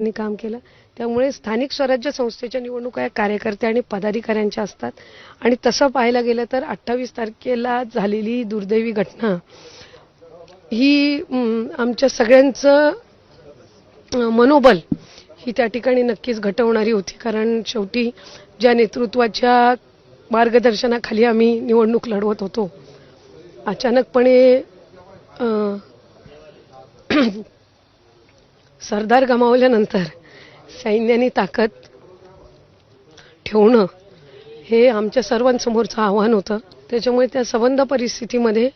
यांनी काम केलं. त्यामुळे स्थानिक स्वराज्य संस्थेच्या निवडणुका या कार्यकर्ते आणि पदाधिकाऱ्यांच्या असतात. आणि तसं पाहायला गेलं तर अठ्ठावीस तारखेला झालेली दुर्दैवी घटना ही आमच्या सगळ्यांचं मनोबल ही त्या ठिकाणी नक्कीच घटवणारी होती. कारण शेवटी ज्या नेतृत्वाच्या मार्गदर्शनाखाली आम्ही निवडणूक लढवत होतो अचानकपणे सरदार गमावल्यानंतर सैन्याने ताकद ठेवणं हे आमच्या सर्वांसमोरचं आव्हान होतं. त्याच्यामुळे त्या संबंध परिस्थितीमध्ये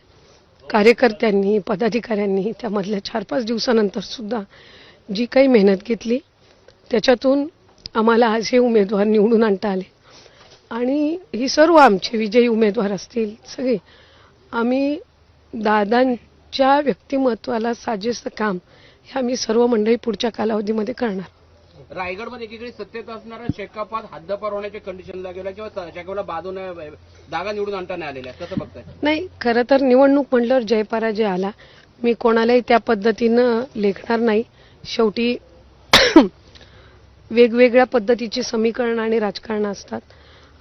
कार्यकर्त्यांनी पदाधिकाऱ्यांनी त्यामधल्या चार पाच दिवसानंतर सुद्धा जी काही मेहनत घेतली त्याच्यातून आम्हाला आज हे उमेदवार निवडून आणता आले. आणि ही सर्व आमचे विजयी उमेदवार असतील सगळे आम्ही दादांच्या व्यक्तिमत्वाला साजेसं काम हे आम्ही सर्व मंडळी पुढच्या कालावधीमध्ये करणार. रायगडमध्ये एकीकडे सत्तेत असणारा शेकापात हद्दपार होण्याच्या कंडिशनला गेला किंवा शेकापला बाजून जागा निवडून आणता नाही आलेल्या कसं बघताय? नाही खरं तर निवडणूक म्हटल्यावर जयपराजय आला. मी कोणालाही त्या पद्धतीनं लेखणार नाही. शेवटी वेगवेगळ्या पद्धतीची समीकरणं आणि राजकारणं असतात.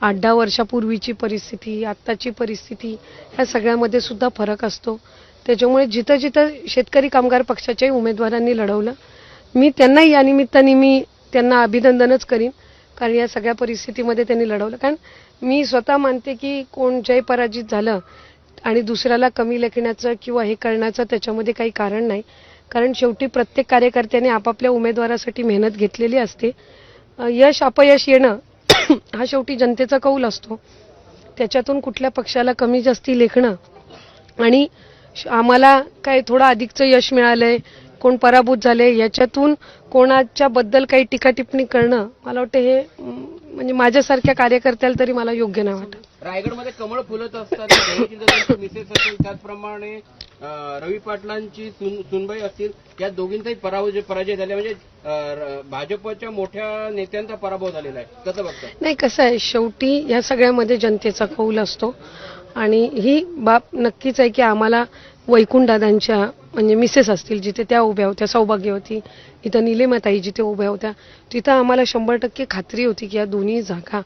आठ दहा वर्षापूर्वीची परिस्थिती आत्ताची परिस्थिती ह्या सगळ्यामध्ये सुद्धा फरक असतो. त्याच्यामुळे जिथं जिथं शेतकरी कामगार पक्षाच्याही उमेदवारांनी लढवलं मी त्यांनाही या निमित्ताने मी त्यांना अभिनंदनच करीन कारण या सगळ्या परिस्थितीमध्ये त्यांनी लढवलं. कारण मी स्वतः मानते की कोण जय पराजित झालं आणि दुसऱ्याला कमी लेखण्याचं किंवा हे करण्याचं त्याच्यामध्ये काही कारण नाही. कारण शेवटी प्रत्येक कार्यकर्त्याने आपापल्या उमेदवारासाठी मेहनत घेतलेली असते. यश अपयश येणं हा शेवटी जनतेचा कौल असतो. त्याच्यातून कुठल्या पक्षाला कमी जास्ती लेखणं आणि आम्हाला काय थोडं अधिकचं यश मिळालंय कोण पराभूत झाले याच्यातून कोणाच्या बद्दल काही टीका टिप्पणी करणं मला वाटतं हे म्हणजे माझ्यासारख्या कार्यकर्त्याला तरी मला योग्य नाही वाटत. रायगडमध्ये कमळ फुलत दत्तांची मिसेस असेल त्याचप्रमाणे रवी पाटलांची सुन- सुनबाई असतील या दोघींचाही पराभव पराजय झाला म्हणजे भाजपच्या मोठ्या नेत्यांचा पराभव झालेला आहे. कसं बघताय नाही कसं आहे शेवटी या सगळ्यामध्ये जनतेचा कौल असतो. आणि ही बाब नक्कीच आहे की आम्हाला वैकुंठदादांच्या म्हणजे मिसेस असतील जिथे त्या उभ्या होत्या सौभाग्यवती इथं निलेमाताई जिथे उभ्या होत्या. तिथं आम्हाला शंभर टक्के खात्री होती की या दोन्ही जागा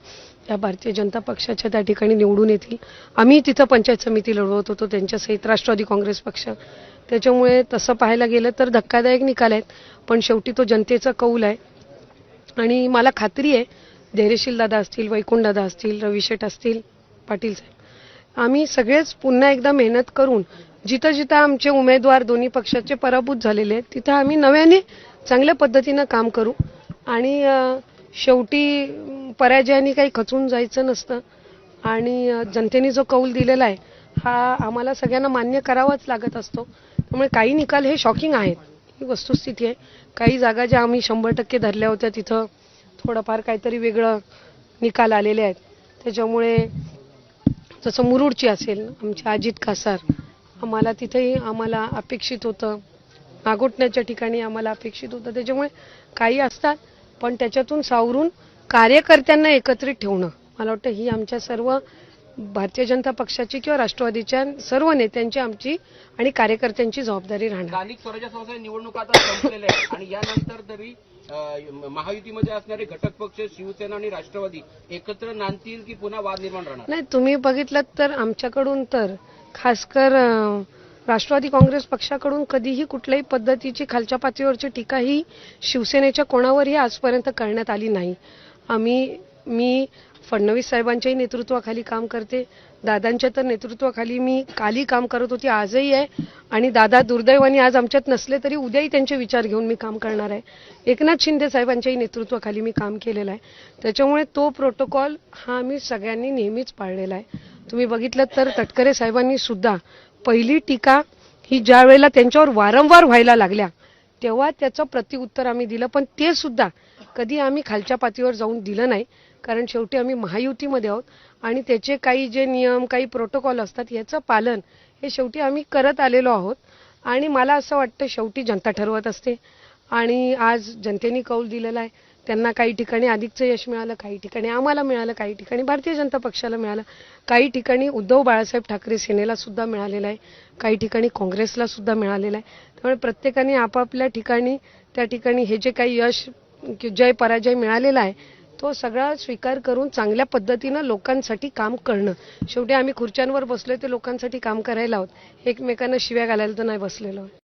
या भारतीय जनता पक्षाच्या त्या ठिकाणी निवडून येतील. आम्ही तिथं पंचायत समिती लढवत होतो त्यांच्यासहित राष्ट्रवादी काँग्रेस पक्ष. त्याच्यामुळे तसं पाहायला गेलं तर धक्कादायक निकाल आहेत पण शेवटी तो जनतेचा कौल आहे. आणि मला खात्री आहे धैर्यशील दादा असतील वैकुंठदादा असतील रविशेठ असतील पाटील साहेब. आम्ही सगळेच पुन्हा एकदा मेहनत करून जिथं जिथं आमचे उमेदवार दोन्ही पक्षाचे पराभूत झालेले आहेत तिथं आम्ही नव्याने चांगल्या पद्धतीनं काम करू. आणि शेवटी पराजयाने काही खचून जायचं नसतं. आणि जनतेने जो कौल दिलेला आहे हा आम्हाला सगळ्यांना मान्य करावाच लागत असतो. त्यामुळे काही निकाल हे शॉकिंग आहेत. ही वस्तुस्थिती आहे. काही जागा ज्या आम्ही शंभर टक्के धरल्या होत्या तिथं थोडंफार काहीतरी वेगळं निकाल आलेले आहेत. त्याच्यामुळे जसं मुरुडची असेल आमच्या अजित कासार आम्हाला तिथेही आम्हाला अपेक्षित होतं. नागोटण्याच्या ठिकाणी आम्हाला अपेक्षित होतं. त्याच्यामुळे काही असतात पण त्याच्यातून सावरून कार्यकर्त्यांना एकत्रित ठेवणं. मला वाटतं ही आमच्या सर्व भारतीय जनता पक्षाची किंवा राष्ट्रवादीच्या सर्व नेत्यांची आमची आणि कार्यकर्त्यांची जबाबदारी राहणार. स्थानिक स्वराज्य संस्था निवडणुका आता संपलेल्या आहेत. आणि यानंतर तरी महायुतीमध्ये असणारे घटक पक्ष शिवसेना आणि राष्ट्रवादी एकत्र नांदतील की पुन्हा वाद निर्माण राहणार? नाही तुम्ही बघितलं तर आमच्याकडून तर खासकर राष्ट्रवादी काँग्रेस पक्षाकडून कधीही कुठल्याही पद्धतीची खालच्या पातळीवरची टीका ही शिवसेनेच्या कोणावरही आजपर्यंत करण्यात आली नाही. आम्ही मी फडणवीस साहेबांच्याही नेतृत्वाखाली काम करते. दादांच्या तर नेतृत्वाखाली मी काली काम करत होती आजही आहे. आणि दादा दुर्दैवाने आज आमच्यात नसले तरी उद्याही त्यांचे विचार घेऊन मी काम करणार आहे. एकनाथ शिंदे साहेबांच्याही नेतृत्वाखाली मी काम केलेलं आहे. त्याच्यामुळे तो प्रोटोकॉल हा आम्ही सगळ्यांनी नेहमीच पाळलेला आहे. तुम्ही बघितलं तर तटकरे साहेबांनी सुद्धा पहिली टीका ही ज्या वेळेला त्यांच्यावर वारंवार व्हायला लागल्या तेव्हा त्याचं प्रतिउत्तर आम्ही दिलं. पण ते सुद्धा कधी आम्ही खालच्या पातळीवर जाऊन दिलं नाही कारण शेवटी आम्ही महायुतीमध्ये आहोत आणि त्याचे काही जे नियम काही प्रोटोकॉल असतात याचं पालन हे शेवटी आम्ही करत आलेलो आहोत. आणि मला असं वाटतं शेवटी जनता ठरवत असते. आणि आज जनतेने कौल दिलेला आहे. त्यांना काही ठिकाणी अधिकचं यश मिळालं काही ठिकाणी आम्हाला मिळालं काही ठिकाणी भारतीय जनता पक्षाला मिळालं. काही ठिकाणी उद्धव बाळासाहेब ठाकरे सेनेला सुद्धा मिळालेलं आहे. काही ठिकाणी काँग्रेसला सुद्धा मिळालेलं आहे. त्यामुळे प्रत्येकाने आपापल्या ठिकाणी त्या ठिकाणी हे जे काही यश जय पराजय मिळालेला आहे तो सगळा स्वीकार करून चांगल्या पद्धतीनं लोकांसाठी काम करणं. शेवटी आम्ही खुर्च्यांवर बसलोय ते लोकांसाठी काम करायला आहोत एकमेकांना शिव्या घालायला तर नाही बसलेलो.